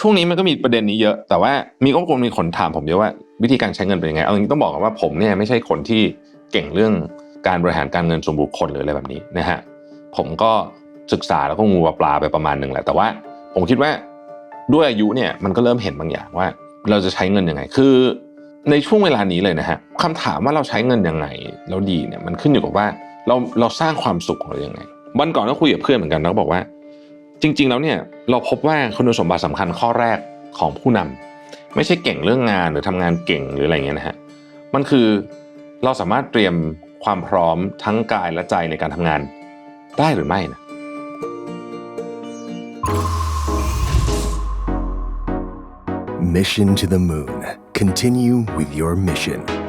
ช่วงนี้มันก็มีประเด็นนี้เยอะ แต่ว่ามีก็คงมีคนถามผมเยอะว่าวิธีการใช้เงินเป็นยังไง เอาจริงต้องบอกก่อนว่าผมเนี่ยไม่ใช่คนที่เก่งเรื่องการบริหารการเงินส่วนบุคคลหรืออะไรแบบนี้นะฮะ ผมก็ศึกษาแล้วก็งูปลาไปประมาณหนึ่งแหละ แต่ว่าผมคิดว่าด้วยอายุเนี่ยมันก็เริ่มเห็นบางอย่างว่า เราจะใช้เงินยังไง คือ ในช่วงเวลานี้เลยนะฮะคำถามว่าเราใช้เงินยังไงแล้วดีเนี่ยมันขึ้นอยู่กับว่าเราเราสร้างความสุขของเรายังไงวันก่อนก็คุยกับเพื่อนเหมือนกันแล้วบอกว่า จริง ๆ แล้วเนี่ยเราพบว่าคุณสมบัติสำคัญข้อแรกของผู้นำไม่ใช่เก่งเรื่องงานหรือทำงานเก่งหรืออะไรเงี้ยนะฮะมันคือเราสามารถเตรียมความพร้อมทั้งกายและใจในการทำงานได้หรือไม่นะ Mission to the Moon. Continue with your mission.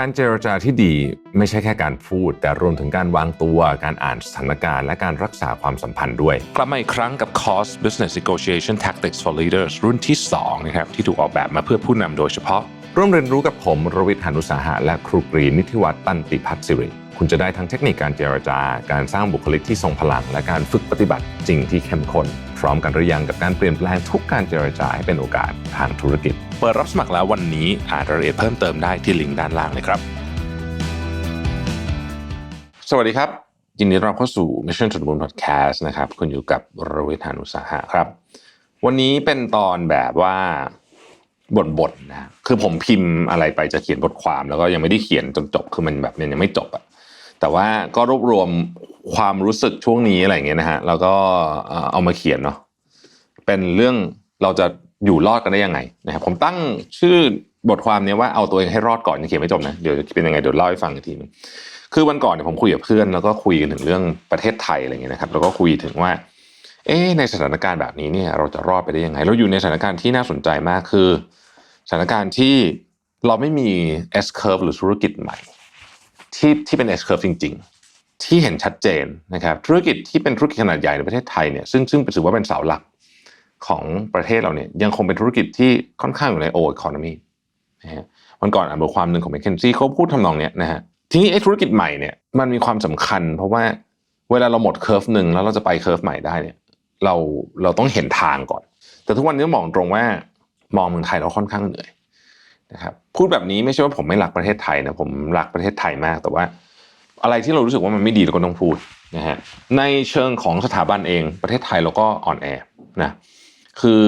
การเจรจาที่ดีไม่ใช่แค่การพูด แต่รวมถึงการวางตัว การอ่านสถานการณ์และการรักษาความสัมพันธ์ด้วย กลับมาอีกครั้งกับคอร์ส Business Negotiation Tactics for Leaders รุ่นที่2นะครับที่ถูกออกแบบมาเพื่อผู้นำโดยเฉพาะ ร่วมเรียนรู้กับผมรวิทยานุสาหะและครูกรีนิติวัฒน์ตันติพัฒน์สิริ คุณจะได้ทั้งเทคนิคการเจรจา การสร้างบุคลิกที่ทรงพลัง และการฝึกปฏิบัติจริงที่เข้มข้น พร้อมกันหรือยังกับการเปลี่ยนแปลงทุกการเจรจาให้เป็นโอกาสทางธุรกิจ เปิดรับสมัครแล้ววันนี้อ่านรายละเอียดเพิ่มเติมได้ที่ลิงก์ด้านล่างเลยครับ สวัสดีครับ ยินดีต้อนรับเข้าสู่ Mission to the Moon Podcast นะครับ คุณอยู่กับรวิทานุสาหะครับ วันนี้เป็นตอนแบบว่า บ่นๆนะคือผมพิมพ์อะไรไปจะเขียนบทความ แล้วก็ยังไม่ได้เขียนจนจบคือมันแบบยังไม่จบอะแต่ว่าก็รวบรวมความรู้สึกช่วงนี้อะไรเงี้ยนะฮะแล้วก็เอามาเขียนเนาะเป็นเรื่องเราจะอยู่รอดกันได้ยังไงนะครับผมตั้งชื่อบทความนี้ว่าเอาตัวเองให้รอดก่อนยังเขียนไม่จบนะเดี๋ยวจะเป็นยังไงเดี๋ยวเล่าให้ฟังอีกทีนึงคือวันก่อนเนี่ยผมคุยกับเพื่อนแล้วก็คุยกันถึงเรื่องประเทศไทยอะไรเงี้ยนะครับแล้วก็คุยถึงว่า เอ๊ในสถานการณ์แบบนี้เนี่ยเราจะรอดไปได้ยังไง เราอยู่ในสถานการณ์ที่น่าสนใจมากคือ สถานการณ์ที่เราไม่มี S curve หรือธุรกิจใหม่ ที่ที่เป็น S curve จริง ๆ ที่เห็นชัดเจนนะครับธุรกิจที่เป็นธุรกิจขนาดใหญ่ในประเทศไทยเนี่ยซึ่งซึ่งถือว่าเป็นเสาหลักของประเทศเราเนี่ยยังคงเป็นธุรกิจที่ค่อนข้างอยู่ใน O economy นะฮะวันก่อนอ่านบทความหนึ่งของ m c k เคนซี่เขาพูดทำนองเนี้ยนะฮะทีนี้ไอ้ธุรกิจใหม่เนี่ยมันมีความสำคัญ เพราะว่าเวลาเราหมดเคอร์ฟหนึ่งแล้วเราจะไปเคอร์ฟใหม่ได้เนี่ย เราเราต้องเห็นทางก่อน แต่ทุกวันนี้ต้องตรงว่ามองเมืองไทยเราค่อนข้างเหนื่อยนะครับพูดแบบนี้ไม่ใช่ว่าผมไม่รักประเทศไทยนะผมรักประเทศไทยมากแต่ว่า อะไรที่เรารู้สึกว่ามันไม่ดีเราก็ต้องพูดนะฮะในเชิงของสถาบันเองประเทศไทยเราก็อ่อนแอนะคือ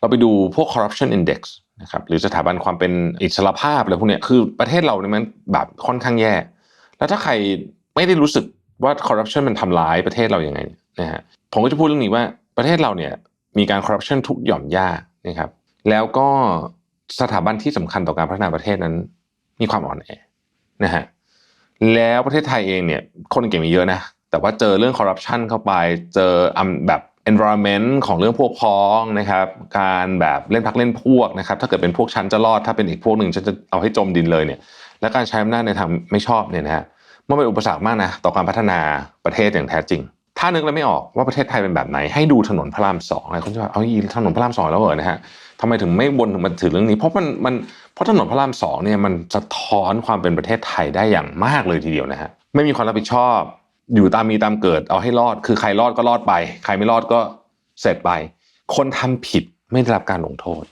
เราไปดูพวก corruption index นะครับหรือสถาบันความเป็นอิสรภาพอะไรพวกเนี้ยคือประเทศเราเนี่ยมันแบบค่อนข้างแย่ แล้วถ้าใครไม่ได้รู้สึกว่า corruption มันทำร้ายประเทศเราอย่างไง นะฮะผมก็จะพูดเรื่องนี้ว่าประเทศเราเนี่ยมีการ corruption ทุกหย่อมย่านะครับแล้วก็สถาบันที่สำคัญต่อการพัฒนาประเทศนั้น มีความอ่อนแอนะฮะแล้วประเทศไทยเองเนี่ยคนเก่งมีเยอะนะแต่ว่าเจอเรื่องคอร์รัปชันเข้าไปเจออำแบบ environment ของเรื่องพวกพ้องนะครับการแบบเล่นพักเล่นพวกนะครับถ้าเกิดเป็นพวกชั้นจะรอดถ้าเป็นอีกพวกหนึ่งฉันจะเอาให้จมดินเลยเนี่ยและการใช้อำนาจในทางไม่ชอบเนี่ยนะฮะมันเป็นอุปสรรคมากนะต่อการพัฒนาประเทศอย่างแท้จริง ถ้านึกแล้วไม่ออกว่าประเทศไทยเป็นแบบไหน ให้ดูถนนพระรามสองอะไรคนจะว่าเอาอีถนนพระรามสองแล้วเหรอนะฮะทำไมถึงไม่บนถึงมาถือเรื่องนี้ เพราะมันมันเพราะถนนพระรามสองเนี่ยมันสะท้อนความเป็นประเทศไทยได้อย่างมากเลยทีเดียวนะฮะไม่มีความรับผิดชอบ อยู่ตามมีตามเกิดเอาให้รอด คือใครรอดก็รอดไป ใครไม่รอดก็เสร็จไป คนทำผิดไม่ได้รับการลงโทษ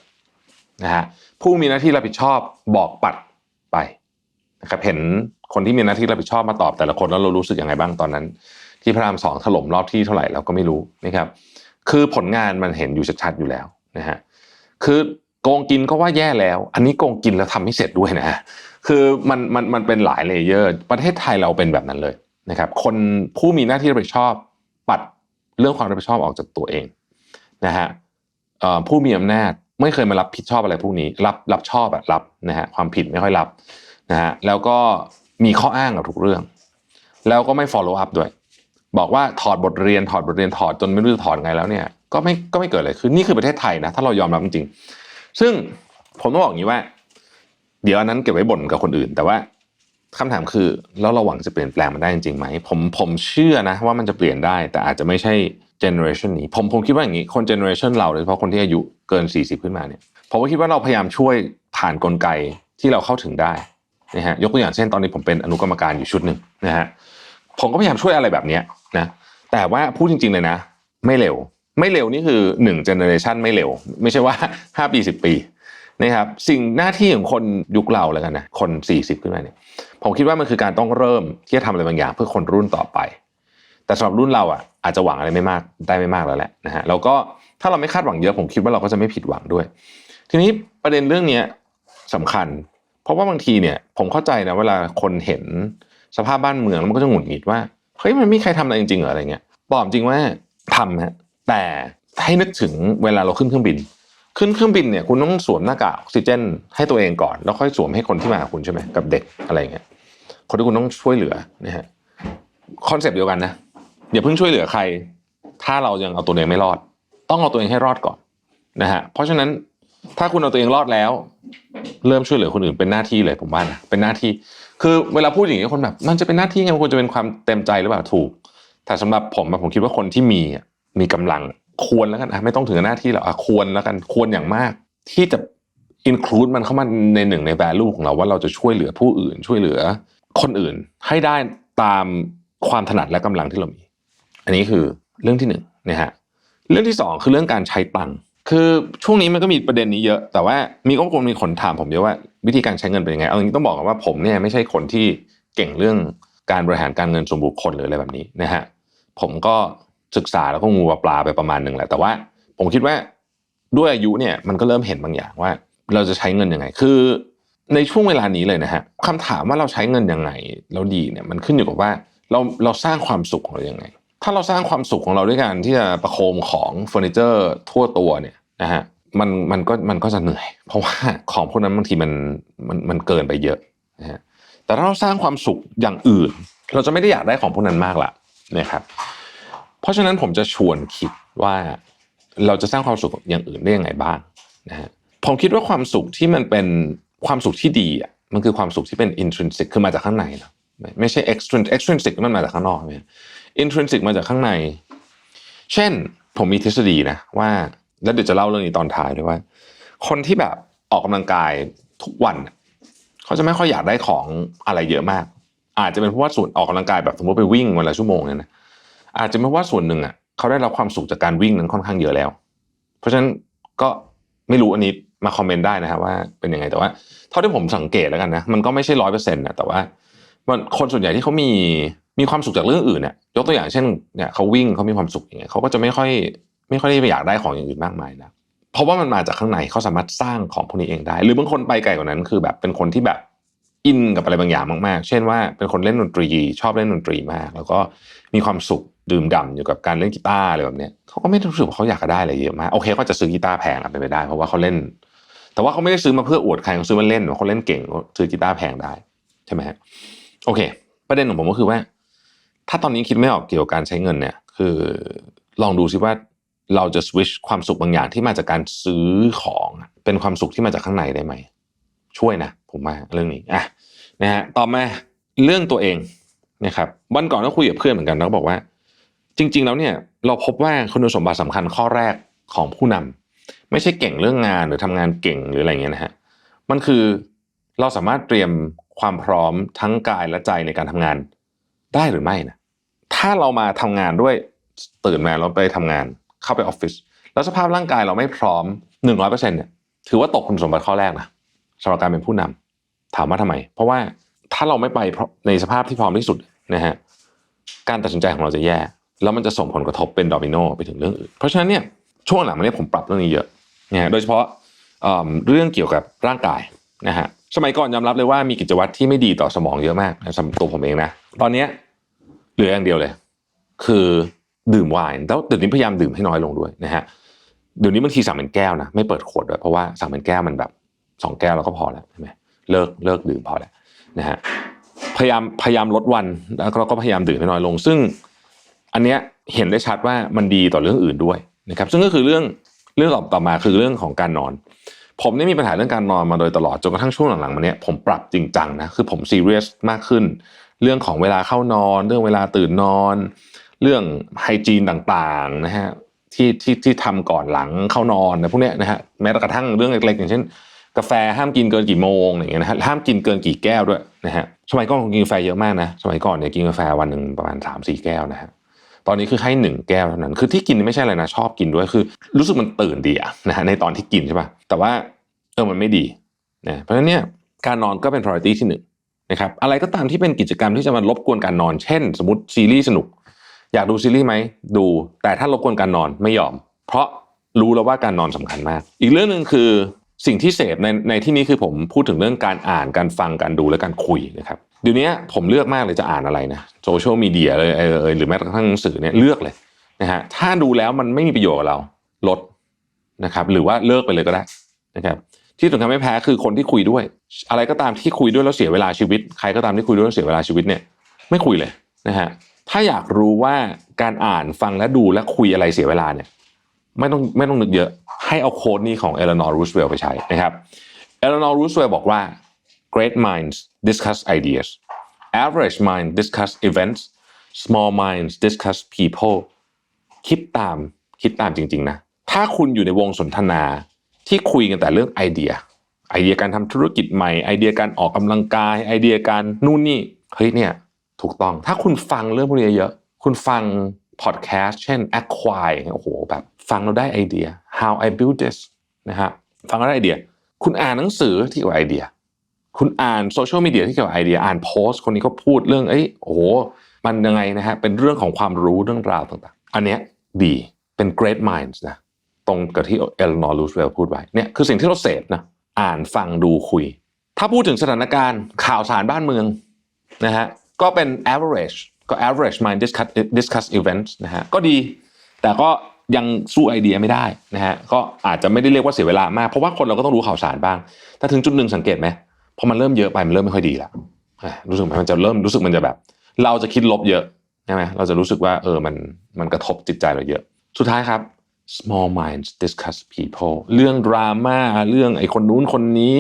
นะฮะผู้มีหน้าที่รับผิดชอบบอกปัดไปนะครับเห็นคนที่มีหน้าที่รับผิดชอบมาตอบแต่ละคนแล้วเรารู้สึกยังไงบ้างตอนนั้น ที่พระรามสองถล่มรอบที่เท่าไหร่เราก็ไม่รู้นะครับ คือผลงานมันเห็นอยู่ชัดๆอยู่แล้วนะฮะคือโกงกินก็ว่าแย่แล้ว อันนี้โกงกินแล้วทำไม่เสร็จด้วยนะฮะคือมันมันมันเป็นหลายเลเยอร์ ประเทศไทยเราเป็นแบบนั้นเลยนะครับ คนผู้มีหน้าที่รับผิดชอบปัดเรื่องความรับผิดชอบออกจากตัวเองนะฮะผู้มีอำนาจไม่เคยมารับผิดชอบอะไรพวกนี้ รับรับชอบอะรับนะฮะความผิดไม่ค่อยรับนะฮะแล้วก็มีข้ออ้างกับทุกเรื่อง แล้วก็ไม่ follow up ด้วย บอกว่าถอดบทเรียนถอดบทเรียนถอดจนไม่รู้จะถอดไงแล้วเนี่ยก็ไม่ก็ไม่เกิดอะไรขึ้นนี่คือประเทศไทยนะถ้าเรายอมรับจริงๆซึ่งผมต้องบอกอย่างนี้ว่า เดี๋ยวอันนั้นเก็บไว้บ่นกับคนอื่น แต่ว่าคำถามคือแล้วเราหวังจะเปลี่ยนแปลงมันได้จริงๆไหมผมผมเชื่อนะว่ามันจะเปลี่ยนได้ แต่อาจจะไม่ใช่เจเนอเรชันนี้ผมผมคิดว่าอย่างนี้คนเจเนอเรชันเราโดยเฉพาะคนที่อายุเกิน 40 ขึ้นมาเนี่ยผมก็คิดว่าเราพยายามช่วยผ่านกลไกที่เราเข้าถึงได้นะฮะยกตัวอย่างเช่นตอนนี้ผมเป็นอนุกรรมการอยู่ชุดหนึ่งนะฮะ ผมก็พยายามช่วยอะไรแบบเนี้ยนะแต่ว่าพูดจริง ๆเลยนะ ไม่เร็ว ไม่เร็วนี่คือหนึ่งเจเนอเรชันไม่เร็ว ไม่ใช่ว่าห้าปีสิบปีนะครับสิ่งหน้าที่ของคนยุคเราแล้วกันนะคนสี่สิบขึ้นมาเนี่ยผมคิดว่ามันคือการต้องเริ่มที่จะทำอะไรบางอย่างเพื่อคนรุ่นต่อไป แต่สำหรับรุ่นเราอะอาจจะหวังอะไรไม่มากได้ไม่มากแล้วแหละนะฮะแล้วก็ถ้าเราไม่คาดหวังเยอะผมคิดว่าเราก็จะไม่ผิดหวังด้วย ทีนี้ประเด็นเรื่องเนี้ยสำคัญ เพราะว่าบางทีเนี่ยผมเข้าใจนะเวลาคนเห็น สภาพบ้านเมืองแล้วมันก็จะหงุดหงิดว่าเฮ้ยมันไม่มีใครทำอะไรจริงๆเหรออะไรเงี้ยบอกจริงว่าทำฮะแต่ให้นึกถึงเวลาเราขึ้นเครื่องบิน ขึ้นเครื่องบินเนี่ยคุณต้องสวมหน้ากากออกซิเจน ให้ตัวเองก่อนแล้วค่อยสวมให้คนที่มาหาคุณใช่ไหมกับเด็กอะไรเงี้ยคนที่คุณต้องช่วยเหลือนะฮะคอนเซปต์เดียวกันนะอย่าเพิ่งช่วยเหลือใคร ถ้าเรายังเอาตัวเองไม่รอด ต้องเอาตัวเองให้รอดก่อนนะฮะเพราะฉะนั้นถ้าคุณเอาตัวเองรอดแล้ว เริ่มช่วยเหลือคนอื่นเป็นหน้าที่เลยผมว่านะเป็นหน้าที่ คือเวลาพูดอย่างนี้คนแบบ มันจะเป็นหน้าที่ไงมันควรจะเป็นความเต็มใจหรือเปล่าถูก แต่สำหรับผมอะผมคิดว่าคนที่มีมีกำลังควรแล้วกันไม่ต้องถึงหน้าที่หรอกควรแล้วกันควรอย่างมาก ที่จะ include มันเข้ามาในหนึ่งใน value ของเราว่าเราจะช่วยเหลือผู้อื่น ช่วยเหลือคนอื่น ให้ได้ตามความถนัดและกำลังที่เรามี อันนี้คือเรื่องที่หนึ่งนะฮะเรื่องที่สองคือเรื่องการใช้ตังค์ คือช่วงนี้มันก็มีประเด็นนี้เยอะ แต่ว่ามีก็คงมีคนถามผมเยอะว่าวิธีการใช้เงินเป็นยังไงเอาจริงต้องบอกก่อนว่าผมเนี่ยไม่ใช่คนที่เก่งเรื่องการบริหารการเงินส่วนบุคคลหรืออะไรแบบนี้นะฮะผมก็ศึกษาแล้วก็งูปลาไปประมาณหนึ่งแหละแต่ว่าผมคิดว่าด้วยอายุเนี่ยมันก็เริ่มเห็นบางอย่างว่า เราจะใช้เงินยังไง คือ ในช่วงเวลานี้เลยนะฮะคำถามว่าเราใช้เงินยังไงแล้วดีเนี่ยมันขึ้นอยู่กับว่าเราเราสร้างความสุขของเรายังไง ถ้าเราสร้างความสุขของเราด้วยการที่จะประโคมของเฟอร์นิเจอร์ทั่วตัวเนี่ยนะฮะมันมันก็มันก็จะเหนื่อย เพราะว่าของพวกนั้นบางทีมันมันมันเกินไปเยอะนะฮะแต่ถ้าเราสร้างความสุขอย่างอื่น เราจะไม่ได้อยากได้ของพวกนั้นมากละนะครับ เพราะฉะนั้นผมจะชวนคิดว่าเราจะสร้างความสุขอย่างอื่นได้ยังไงบ้างนะฮะผมคิดว่าความสุขที่มันเป็นความสุขที่ดีอะมันคือความสุขที่เป็น intrinsic คือมาจากข้างในนะไม่ใช่ extrinsic extrinsic มันมาจากข้างนอกใช่ไหม intrinsic มาจากข้างใน เช่นผมมีทฤษฎีนะว่า แล้วเดี๋ยวจะเล่าเรื่องนี้ตอนท้ายด้วยว่า คนที่แบบออกกำลังกายทุกวัน เขาจะไม่ค่อยอยากได้ของอะไรเยอะมาก อาจจะเป็นเพราะว่าส่วนออกกำลังกายแบบสมมติไปวิ่งวันละชั่วโมงเนี่ยนะอาจจะเป็นเพราะว่าส่วนหนึ่งอะเขาได้รับความสุขจากการวิ่งนั้นค่อนข้างเยอะแล้ว เพราะฉะนั้นก็ไม่รู้อันนี้มาคอมเมนต์ได้นะครับว่าเป็นยังไงแต่ว่าเท่าที่ผมสังเกตแล้วกันนะมันก็ไม่ใช่ร้อยเปอร์เซ็นต์นะแต่ว่าคนส่วนใหญ่ที่เขามี มีความสุขจากเรื่องอื่นเนี่ยยกตัวอย่างเช่นเนี่ยเขาวิ่งเขามีความสุขอย่างเงี้ยเขาก็จะไม่ค่อยไม่ค่อยได้อยากได้ของอย่างอื่นมากมายนะเพราะว่ามันมาจากข้างในเขาสามารถสร้างของพวกนี้เองได้ หรือบางคนไปไกลกว่านั้นคือแบบเป็นคนที่แบบอินกับอะไรบางอย่างมากๆ เช่นว่าเป็นคนเล่นดนตรี ชอบเล่นดนตรีมาก แล้วก็มีความสุขดื่มด่ำอยู่กับการเล่นกีตาร์อะไรแบบเนี้ยเขาก็ไม่รู้สึกว่าเขาอยากจะได้อะไรเยอะมากโอเคเขาจะซื้อกีตาร์แพงอะไปนไปได้ เพราะว่าเขาเล่น แต่ว่าเขาไม่ได้ซื้อมาเพื่ออวดใครเขาซื้อมาเล่นเขาเล่นเก่งเขาซื้อกีตาร์แพงได้ใช่ไหมฮะโอเค ประเด็นของผมก็คือว่า ถ้าตอนนี้คิดไม่ออกเกี่ยวกับการใช้เงินเนี่ย คือลองดูซิว่าเราจะสวิชความสุขบางอย่างที่มาจากการซื้อของเป็นความสุขที่มาจากข้างในได้ไหม ช่วยนะ ผมว่าเรื่องนี้อะนะฮะต่อมาเรื่องตัวเองนะครับวันก่อนก็คุยกับเพื่อนเหมือนกันแล้วบอกว่า จริง ๆ แล้วเนี่ย เราพบว่าคุณสมบัติสำคัญข้อแรกของผู้นำไม่ใช่เก่งเรื่องงานหรือทำงานเก่งหรืออะไรเงี้ยนะฮะมันคือเราสามารถเตรียมความพร้อมทั้งกายและใจในการทำงานได้หรือไม่นะ ถ้าเรามาทำงานด้วยตื่นมาเราไปทำงาน เข้าไปออฟฟิศแล้วสภาพร่างกายเราไม่พร้อมหนึ่งร้อยเปอร์เซ็นต์เนี่ยถือว่าตกคุณสมบัติข้อแรกนะสำหรับการเป็นผู้นำถามว่าทำไม เพราะว่าถ้าเราไม่ไปในสภาพที่พร้อมที่สุดนะฮะการตัดสินใจของเราจะแย่ แล้วมันจะส่งผลกระทบเป็นดอมิโนไปถึงเรื่องอื่น เพราะฉะนั้นเนี่ยช่วงหลังมาเนี้ผมปรับเรื่องนี้เยอะนะฮะโดยเฉพาะเอ่อเรื่องเกี่ยวกับร่างกายนะฮะสมัยก่อนยอมรับเลยว่ามีกิจวัตรที่ไม่ดีต่อสมองเยอะมากสำหรับตัวผมเองนะตอนนี้ เหลืออย่างเดียวเลย คือดื่มไวน์แล้วเดี๋ยวนี้พยายามดื่มให้น้อยลงด้วยนะฮะเดี๋ยวนี้บางทีสั่งเป็นแก้วนะไม่เปิดขวดด้วยเพราะว่าสั่งเป็นแก้วมันแบบสองแก้วแล้วก็พอแล้วใช่ไหมเลิกเลิกดื่มพอแล้วนะฮะพยายามพยายามลดวันแล้วก็ก็พยายามดื่มให้น้อยลง ซึ่งอันเนี้ยเห็นได้ชัดว่ามันดีต่อเรื่องอื่นด้วยนะครับ ซึ่งก็คือเรื่องเรื่องต่อมาคือเรื่องของการนอน ผมนี่มีปัญหาเรื่องการนอนมาโดยตลอดจนกระทั่งช่วงหลังๆมาเนี้ยผมปรับจริงจังนะคือผมซีเรียสมากขึ้น เรื่องของเวลาเข้านอน เรื่องเวลาตื่นนอน เรื่องไฮจีนต่างๆนะฮะที่ที่ที่ทำก่อนหลังเข้านอนนะพวกเนี้ยนะฮะแม้กระทั่งเรื่องเล็กๆอย่างเช่น กาแฟห้ามกินเกินกี่โมงอย่างเงี้ยนะฮะห้ามกินเกินกี่แก้วด้วยนะฮะสมัยก่อนผมกินกาแฟเยอะมากนะสมัยก่อนเนี่ยกินกาแฟวันหนึ่งประมาณสามสี่แก้วนะฮะตอนนี้คือให้หนึ่งแก้วเท่านั้น คือที่กินไม่ใช่อะไรนะชอบกินด้วยคือ รู้สึกมันตื่นดีอะนะฮะในตอนที่กินใช่ป่ะแต่ว่าเออมันไม่ดีนะเพราะฉะนั้นเนี่ยการนอนก็เป็น priority ที่หนึ่ง นะครับอะไรก็ตามที่เป็นกิจกรรมที่จะมารบกวนการนอน เช่น สมมติซีรีส์สนุก อยากดูซีรีส์ไหมดูแต่ถ้ารบกวนการนอนไม่ยอม เพราะรู้แล้วว่าการนอนสำคัญมาก อีกเรื่องหนึ่งคือสิ่งที่เสพในในที่นี้คือผมพูดถึงเรื่องการอ่านการฟังการดูและการคุยนะครับเดี๋ยวนี้ผมเลือกมากเลยจะอ่านอะไรนะโซเชียลมีเดียเลยเออเออหรือแม้กระทั่งหนังสือเนี่ยเลือกเลยนะฮะถ้าดูแล้วมันไม่มีประโยชน์กับเราลดนะครับหรือว่าเลิกไปเลยก็ได้นะครับ ที่สำคัญไม่แพ้คือคนที่คุยด้วย อะไรก็ตามที่คุยด้วยแล้วเสียเวลาชีวิต ใครก็ตามที่คุยด้วยแล้วเสียเวลาชีวิตเนี่ยไม่คุยเลยนะฮะถ้าอยากรู้ว่าการอ่านฟังและดูและคุยอะไรเสียเวลาเนี่ยไม่ต้องไม่ต้องนึกเยอะ ให้เอาโค้ดนี้ของเอเลนอร์รูสเวลไปใช้นะครับเอเลนอร์รูสเวลบอกว่า great minds discuss ideas average mind discuss events small minds discuss people คิดตามคิดตามจริง ๆ นะ ถ้าคุณอยู่ในวงสนทนา ที่คุยกันแต่เรื่องไอเดีย ไอเดียการทำธุรกิจใหม่ไอเดียการออกกำลังกายไอเดียการนู่นนี่เฮ้ยเนี่ยถูกต้องถ้าคุณฟังเรื่องพวกนี้เยอะ คุณฟังพอดแคสต์เช่น Acquire โอ้โหแบบฟังเราได้ไอเดีย How I build this นะฮะฟังเราได้ไอเดีย คุณอ่านหนังสือที่เกี่ยวกับไอเดีย คุณอ่านโซเชียลมีเดียที่เกี่ยวกับไอเดีย อ่านโพสต์คนนี้ก็พูดเรื่องเอ้ยโอ้โหมันยังไงนะฮะเป็นเรื่องของความรู้เรื่องราวต่างๆ อันเนี้ยดีเป็น great minds นะ ตรงกับที่เอลนอร์ลูสเวลพูดไว้เนี่ยคือสิ่งที่เราเสพนะอ่านฟังดูคุย ถ้าพูดถึงสถานการณ์ข่าวสารบ้านเมืองนะฮะก็เป็น average ก็ average mind discuss discuss events นะฮะก็ดีแต่ก็ยังสู้ไอเดียไม่ได้นะฮะก็อาจจะไม่ได้เรียกว่าเสียเวลามาก เพราะว่าคนเราก็ต้องรู้ข่าวสารบ้าง แต่ถึงจุดหนึ่งสังเกตไหมพอมันเริ่มเยอะไปมันเริ่มไม่ค่อยดีแล้วอะรู้สึกไหมมันจะเริ่มรู้สึกมันจะแบบ เราจะคิดลบเยอะใช่ไหมเราจะรู้สึกว่าเออมันมันกระทบจิตใจเราเยอะ สุดท้ายครับ small minds discuss people เรื่องดราม่าเรื่องไอ้คนนู้นคนนี้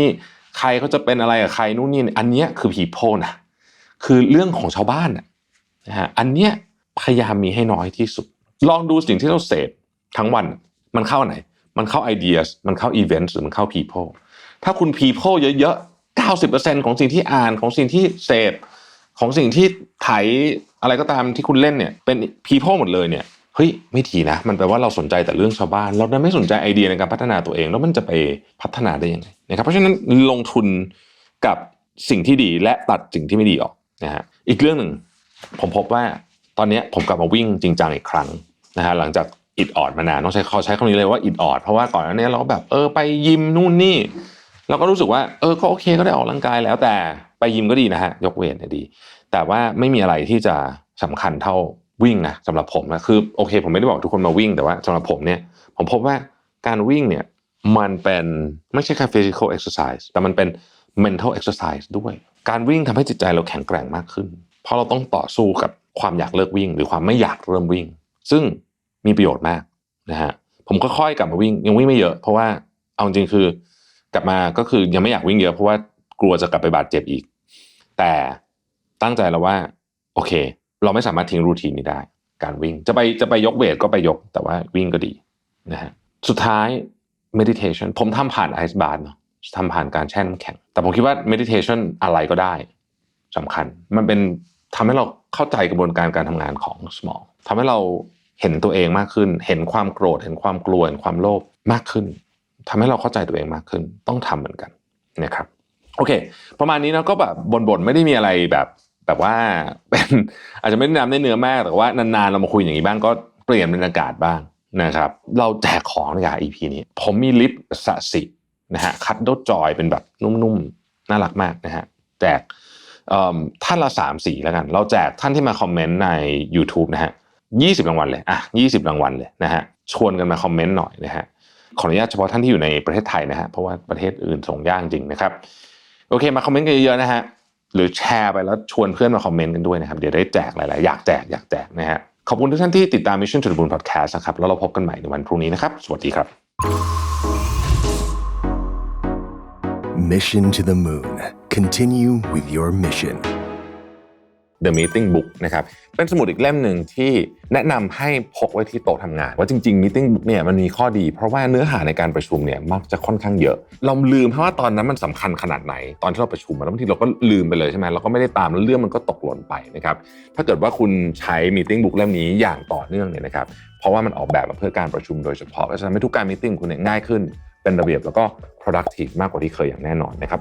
ใครเขาจะเป็นอะไรกับใครนู่นนี่อันเนี้ยคือ people นะคือเรื่องของชาวบ้านนะนะฮะอันเนี้ยพยายามมีให้น้อยที่สุด ลองดูสิ่งที่เราเสพทั้งวันมันเข้าไหน มันเข้า ideas มันเข้า events หรือมันเข้า people ถ้าคุณ people เยอะๆ 90%ของสิ่งที่อ่านของสิ่งที่เสพของสิ่งที่ไถอะไรก็ตามที่คุณเล่นเนี่ยเป็น people หมดเลยเนี่ย เฮ้ยไม่ดีนะ มันแปลว่าเราสนใจแต่เรื่องชาวบ้าน เราไม่สนใจไอเดียในการพัฒนาตัวเอง แล้วมันจะไปพัฒนาได้ยังไงนะครับเพราะฉะนั้นลงทุนกับสิ่งที่ดีและตัดสิ่งที่ไม่ดีออกนะฮะอีกเรื่องหนึ่งผมพบว่าตอนนี้ผมกลับมาวิ่งจริงจังอีกครั้งนะฮะหลังจากอิดออดมานานต้องใช้เขาใช้คำนี้เลยว่าอิดออดเพราะว่าก่อนหน้านี้เราก็แบบเออไปยิมนู่นนี่เราก็รู้สึกว่าเออก็โอเคก็ได้ออกกำลังกายแล้วแต่ไปยิมก็ดีนะฮะยกเวทดี แต่ว่าไม่มีอะไรที่จะสำคัญเท่า วิ่งนะสำหรับผมนะคือโอเค ผมไม่ได้บอกทุกคนมาวิ่งแต่ว่าสำหรับผมเนี่ย ผมพบว่าการวิ่งเนี่ยมันเป็นไม่ใช่แค่ physical exercise แต่มันเป็น mental exercise ด้วย การวิ่งทำให้จิตใจเราแข็งแกร่งมากขึ้น เพราะเราต้องต่อสู้กับความอยากเลิกวิ่ง หรือความไม่อยากเริ่มวิ่ง ซึ่งมีประโยชน์มากนะฮะผมก็ค่อยๆกลับมาวิ่งยังวิ่งไม่เยอะ เพราะว่าเอาจริงคือกลับมาก็คือยังไม่อยากวิ่งเยอะเพราะว่ากลัวจะกลับไปบาดเจ็บอีก แต่ตั้งใจแล้วว่า โอเค เราไม่สามารถทิ้งรูทีนนี้ได้ การวิ่งจะไปจะไปยกเวทก็ไปยกแต่ว่าวิ่งก็ดีนะฮะสุดท้าย meditation ผมทำผ่านไอซ์บาร์เนาะทำผ่านการแช่น้ำแข็ง แต่ผมคิดว่า meditation อะไรก็ได้สำคัญ มันเป็นทำให้เราเข้าใจกระบวนการการทำงานของสมองทำให้เราเห็นตัวเองมากขึ้น เห็นความโกรธ เห็นความกลัว เห็นความโลภมากขึ้นทำให้เราเข้าใจตัวเองมากขึ้น ต้องทำเหมือนกันนะครับ โอเค ประมาณนี้นะก็แบบบ่นๆไม่ได้มีอะไรแบบ แบบว่าเป็นอาจจะไม่ได้นำได้เนื้อมากแต่ว่านานๆเรามาคุยอย่างนี้บ้างก็เปลี่ยนบรรยากาศบ้างนะครับ เราแจกของใน EP นี้ ผมมีลิปสสินะฮะคัดโดจอยเป็นแบบนุ่มๆ น่ารักมากนะฮะแจกท่านละสามสีแล้วกัน เราแจกท่านที่มาคอมเมนต์ใน YouTube นะฮะยี่สิบรางวัลเลยอะยี่สิบรางวัลเลยนะฮะชวนกันมาคอมเมนต์หน่อยนะฮะขออนุญาตเฉพาะท่านที่อยู่ในประเทศไทยนะฮะเพราะว่าประเทศอื่นส่งยากจริงนะครับ โอเคมาคอมเมนต์กันเยอะๆนะฮะ หรือแชร์ไปแล้วชวนเพื่อนมาคอมเมนต์กันด้วยนะครับ เดี๋ยวได้แจกหลายๆ อยากแจกอยากแจกนะฮะขอบคุณทุกท่านที่ติดตาม Mission to the Moon Podcast นะครับ แล้วเราพบกันใหม่ในวันพรุ่งนี้นะครับ สวัสดีครับ Mission to the Moon. Continue with your mission. The Meeting Book นะครับเป็นสมุดอีกเล่มหนึ่งที่แนะนำให้พกไว้ที่โต๊ะทำงาน ว่าจริงๆ Meeting Book เนี่ยมันมีข้อดี เพราะว่าเนื้อหาในการประชุมเนี่ยมักจะค่อนข้างเยอะ เราลืมเพราะว่าตอนนั้นมันสำคัญขนาดไหน ตอนที่เราประชุมแล้วบางทีเราก็ลืมไปเลยใช่ไหมเราก็ไม่ได้ตามแล้วเรื่องมันก็ตกหล่นไปนะครับถ้าเกิดว่าคุณใช้ Meeting Book เล่มนี้อย่างต่อเนื่องเนี่ยนะครับเพราะว่ามันออกแบบมาเพื่อการประชุมโดยเฉพาะก็จะทำให้ทุกการ meeting คุณเนี่ยง่ายขึ้น เป็นระเบียบแล้วก็ productive มากกว่าที่เคยอย่างแน่นอนนะครับ